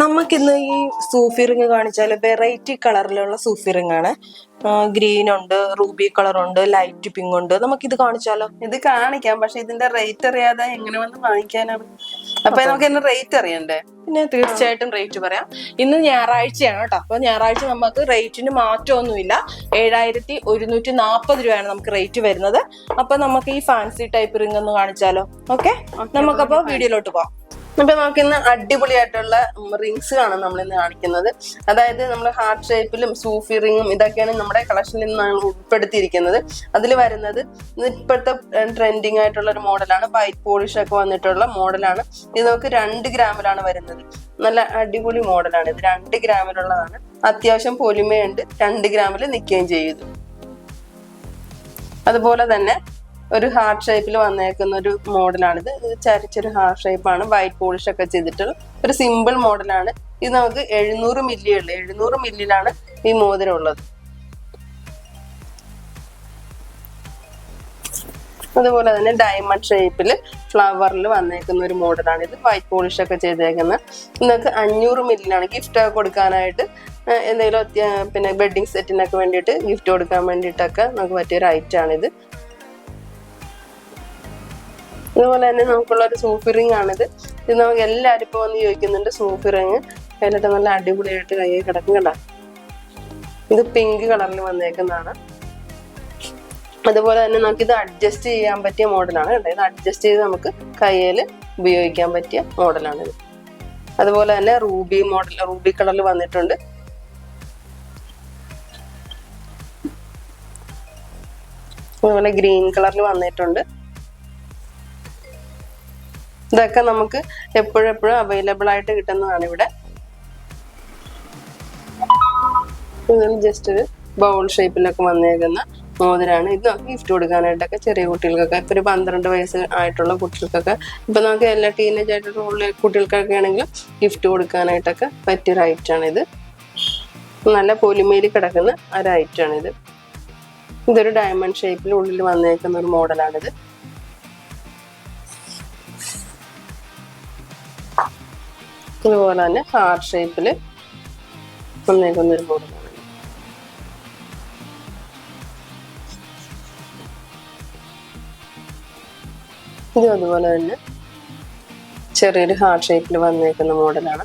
നമുക്കിന്ന് ഈ സൂഫി റിങ് കാണിച്ചാൽ വെറൈറ്റി കളറിലുള്ള സൂഫി റിങ് ആണ് ഗ്രീൻ ഉണ്ട് റൂബി കളർ ഉണ്ട് ലൈറ്റ് പിങ്ക് ഉണ്ട് നമുക്ക് ഇത് കാണിച്ചാലോ? ഇത് കാണിക്കാം പക്ഷെ ഇതിന്റെ റേറ്റ് അറിയാതെ എങ്ങനെ വന്ന് വാങ്ങിക്കാനാണ്. അപ്പൊ നമുക്ക് ഇതിന്റെ റേറ്റ് അറിയണ്ടേ? പിന്നെ തീർച്ചയായിട്ടും റേറ്റ് പറയാം. ഇന്ന് ഞായറാഴ്ചയാണ് കേട്ടോ. അപ്പൊ ഞായറാഴ്ച നമുക്ക് റേറ്റിന് മാറ്റമൊന്നുമില്ല. ഏഴായിരത്തി ഒരുന്നൂറ്റി നാൽപ്പത് രൂപയാണ് നമുക്ക് റേറ്റ് വരുന്നത്. അപ്പൊ നമുക്ക് ഈ ഫാൻസി ടൈപ്പ് റിംഗ് ഒന്ന് കാണിച്ചാലോ? ഓക്കെ? നമുക്കപ്പോ വീഡിയോയിലോട്ട് പോവാം. അപ്പൊ നമുക്ക് ഇന്ന് അടിപൊളിയായിട്ടുള്ള റിങ്സ് ആണ് നമ്മൾ ഇന്ന് കാണിക്കുന്നത്. അതായത് നമ്മൾ ഹാർട്ട് ഷേപ്പിലും സൂഫി റിങ്ങും ഇതൊക്കെയാണ് നമ്മുടെ കളക്ഷനിൽ നിന്ന് ഉൾപ്പെടുത്തിയിരിക്കുന്നത്. അതിൽ വരുന്നത് ഇപ്പോഴത്തെ ട്രെൻഡിങ് ആയിട്ടുള്ള ഒരു മോഡലാണ് വൈറ്റ് പോളിഷ് ഒക്കെ വന്നിട്ടുള്ള മോഡലാണ് ഇത് നമുക്ക് രണ്ട് ഗ്രാമിലാണ് വരുന്നത്. നല്ല അടിപൊളി മോഡലാണ് ഇത് രണ്ട് ഗ്രാമിലുള്ളതാണ് അത്യാവശ്യം പൊലിമയുണ്ട്. രണ്ട് ഗ്രാമിൽ നിൽക്കുകയും ചെയ്യും അതുപോലെ തന്നെ ഒരു ഹാർട്ട് ഷേപ്പിൽ വന്നേക്കുന്ന ഒരു മോഡലാണിത്. ചരിച്ചൊരു ഹാർട്ട് ഷേപ്പാണ്. വൈറ്റ് പോളിഷ് ഒക്കെ ചെയ്തിട്ടുള്ള ഒരു സിമ്പിൾ മോഡലാണ്. ഇത് നമുക്ക് എഴുന്നൂറ് മില്ലി ഉള്ളു. എഴുന്നൂറ് മില്ലിലാണ് ഈ മോതിരം ഉള്ളത്. അതുപോലെ തന്നെ ഡയമണ്ട് ഷേപ്പിൽ ഫ്ലവറിൽ വന്നേക്കുന്ന ഒരു മോഡലാണ് ഇത്. വൈറ്റ് പോളിഷ് ഒക്കെ ചെയ്തേക്കുന്നത് നിങ്ങൾക്ക് അഞ്ഞൂറ് മില്ലിനാണ് ഗിഫ്റ്റ് ഒക്കെ കൊടുക്കാനായിട്ട് എന്തെങ്കിലും പിന്നെ വെഡിങ് സെറ്റിനൊക്കെ വേണ്ടിയിട്ട് ഗിഫ്റ്റ് കൊടുക്കാൻ വേണ്ടിയിട്ടൊക്കെ നമുക്ക് പറ്റിയൊരു ഐറ്റം അതുപോലെ തന്നെ നമുക്കുള്ള ഒരു സൂഫി റിങ് ആണിത്. ഇത് നമുക്ക് എല്ലാവരും ഇപ്പോൾ വന്ന് ചോദിക്കുന്നുണ്ട് സൂഫി റിങ് നല്ല അടിപൊളിയായിട്ട് കയ്യിൽ കിടക്കും കണ്ട. ഇത് പിങ്ക് കളറിൽ വന്നേക്കുന്നതാണ്. അതുപോലെ തന്നെ നമുക്ക് ഇത് അഡ്ജസ്റ്റ് ചെയ്യാൻ പറ്റിയ മോഡലാണ് കേട്ടോ ഇത് അഡ്ജസ്റ്റ് ചെയ്ത് നമുക്ക് കയ്യിൽ ഉപയോഗിക്കാൻ പറ്റിയ മോഡലാണിത് അതുപോലെ തന്നെ റൂബി മോഡൽ റൂബി കളറിൽ വന്നിട്ടുണ്ട്. അതുപോലെ ഗ്രീൻ കളറിൽ വന്നിട്ടുണ്ട്. ഇതൊക്കെ നമുക്ക് എപ്പോഴെപ്പോഴും എപ്പോഴും അവൈലബിൾ ആയിട്ട് കിട്ടുന്നതാണ് ഇവിടെ. ജസ്റ്റ് ഒരു ബൗൾ ഷേപ്പിലൊക്കെ വന്നേക്കുന്ന മോതിരാണ്. ഇത് ഗിഫ്റ്റ് കൊടുക്കാനായിട്ടൊക്കെ ചെറിയ കുട്ടികൾക്കൊക്കെ ഇപ്പൊ ഒരു പന്ത്രണ്ട് വയസ്സ് ആയിട്ടുള്ള കുട്ടികൾക്കൊക്കെ ഇപ്പൊ നമുക്ക് എല്ലാ ടീനേജ് ആയിട്ടുള്ള കുട്ടികൾക്കൊക്കെ ആണെങ്കിലും ഗിഫ്റ്റ് കൊടുക്കാനായിട്ടൊക്കെ പറ്റിയൊരു ഐറ്റാണിത് നല്ല പൊലിമയിൽ കിടക്കുന്ന ഒരു ഐറ്റാണിത് ഇത്. ഇതൊരു ഡയമണ്ട് ഷേപ്പിൽ ഉള്ളിൽ വന്നേക്കുന്ന ഒരു മോഡലാണിത് അതുപോലെ തന്നെ ഹാർട്ട് ഷേപ്പിൽ വന്നേക്കുന്നൊരു ബോർഡ് ഇത് അതുപോലെ തന്നെ ചെറിയൊരു ഹാർട്ട് ഷേപ്പിൽ വന്നേക്കുന്ന മോഡലാണ്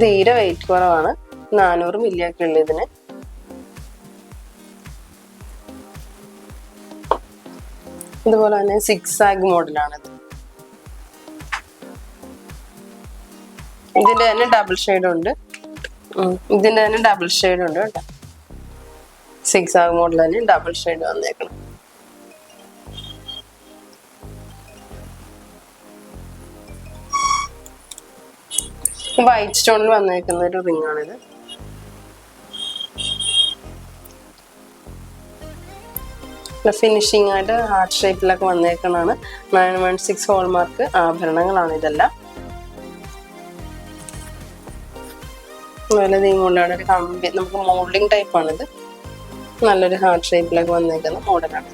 തീരെ വെയിറ്റ് കുറവാണ്. നാനൂറ് മില്ലിയൊക്കെ ഉള്ളു ഇതിന്. ഇതുപോലെ തന്നെ സിക്സ് ആഗ് മോഡലാണിത് ഇതിന്റെ തന്നെ ഡബിൾ ഷെയ്ഡ് ഉണ്ട്. ഇതിന്റെ തന്നെ ഡബിൾ ഷെയ്ഡ് ഉണ്ട് കേട്ടോ. സിക്സ് ആഗ് മോഡൽ തന്നെ ഡബിൾ ഷെയ്ഡ് വന്നേക്കണം. വൈറ്റ് സ്റ്റോണിൽ വന്നേക്കുന്ന ഒരു റിംഗ് ആണിത്. ഫിനിഷിംഗ് ആയിട്ട് ഹാർട്ട് ഷേപ്പിലൊക്കെ വന്നേക്കണാണ് നയൻ വൺ സിക്സ് ഹോൾമാർക്ക് ആഭരണങ്ങളാണ് ഇതെല്ലാം. അതുപോലെ നീങ്ങുകൊണ്ടാണ് ഒരു കമ്പി നമുക്ക് മോൾഡിംഗ് ടൈപ്പ് ആണിത്. നല്ലൊരു ഹാർട്ട് ഷേപ്പിലൊക്കെ വന്നേക്കുന്ന മോഡലാണ്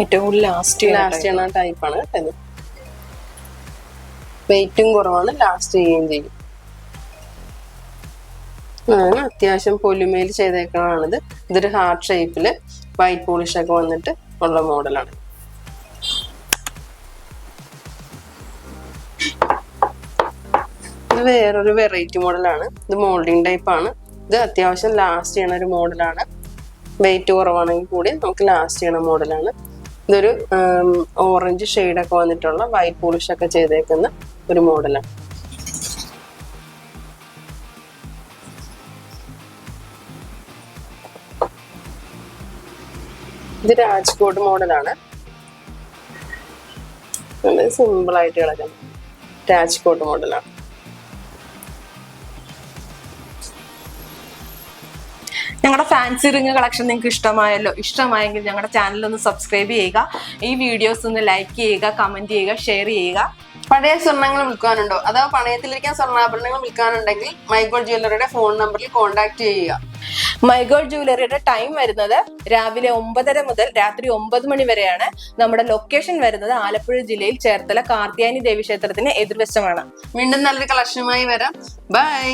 ഏറ്റവും ലാസ്റ്റ് ലാസ്റ്റ് ചെയ്യണ ടൈപ്പാണ് കേട്ടത് വെയിറ്റും കുറവാണ് ലാസ്റ്റ് ചെയ്യുകയും ചെയ്യും. ആണ് അത്യാവശ്യം പൊലിമയിൽ ചെയ്തേക്കണതാണിത് ഇതൊരു ഹാർട്ട് ഷേപ്പിൽ വൈറ്റ് പോളിഷ് ഒക്കെ വന്നിട്ട് ഉള്ള മോഡലാണ് ഇത് വേറൊരു വെറൈറ്റി മോഡലാണ് ഇത് മോൾഡിംഗ് ടൈപ്പ് ആണ്. ഇത് അത്യാവശ്യം ലാസ്റ്റ് ചെയ്യണ ഒരു മോഡലാണ് വെയിറ്റ് കുറവാണെങ്കിൽ കൂടി നമുക്ക് ലാസ്റ്റ് ചെയ്യണ മോഡലാണ് ഇതൊരു ഓറഞ്ച് ഒക്കെ വന്നിട്ടുള്ള വൈറ്റ് പോളിഷ് ഒക്കെ ചെയ്തേക്കുന്ന ഒരു മോഡലാണ് ഇത് രാജ്കോട്ട് മോഡലാണ് സിമ്പിൾ ആയിട്ട് കിടക്കുന്നത് രാജ്കോട്ട് മോഡലാണ് ഫാൻസി റിങ് കളക്ഷൻ നിങ്ങൾക്ക് ഇഷ്ടമായല്ലോ ഇഷ്ടമായെങ്കിൽ ഞങ്ങളുടെ ചാനൽ ഒന്ന് സബ്സ്ക്രൈബ് ചെയ്യുക. ഈ വീഡിയോസ് ഒന്ന് ലൈക്ക് ചെയ്യുക കമന്റ് ചെയ്യുക ഷെയർ ചെയ്യുക. പഴയ സ്വർണങ്ങൾ വിൽക്കാനുണ്ടോ? അഥവാ പണയത്തിലിരിക്കാൻ സ്വർണാഭരണങ്ങൾ വിൽക്കാനുണ്ടെങ്കിൽ മൈഗോൾ ജ്വല്ലറിയുടെ ഫോൺ നമ്പറിൽ കോൺടാക്ട് ചെയ്യുക. മൈഗോൾ ജ്വല്ലറിയുടെ ടൈം വരുന്നത് രാവിലെ ഒമ്പതര മുതൽ രാത്രി ഒമ്പത് മണി വരെയാണ്. നമ്മുടെ ലൊക്കേഷൻ വരുന്നത് ആലപ്പുഴ ജില്ലയിൽ ചേർത്തല കാർത്തിയാനി ദേവി ക്ഷേത്രത്തിന് എതിർവശമാണ്. വീണ്ടും നല്ലൊരു കളക്ഷനുമായി വരാം. ബൈ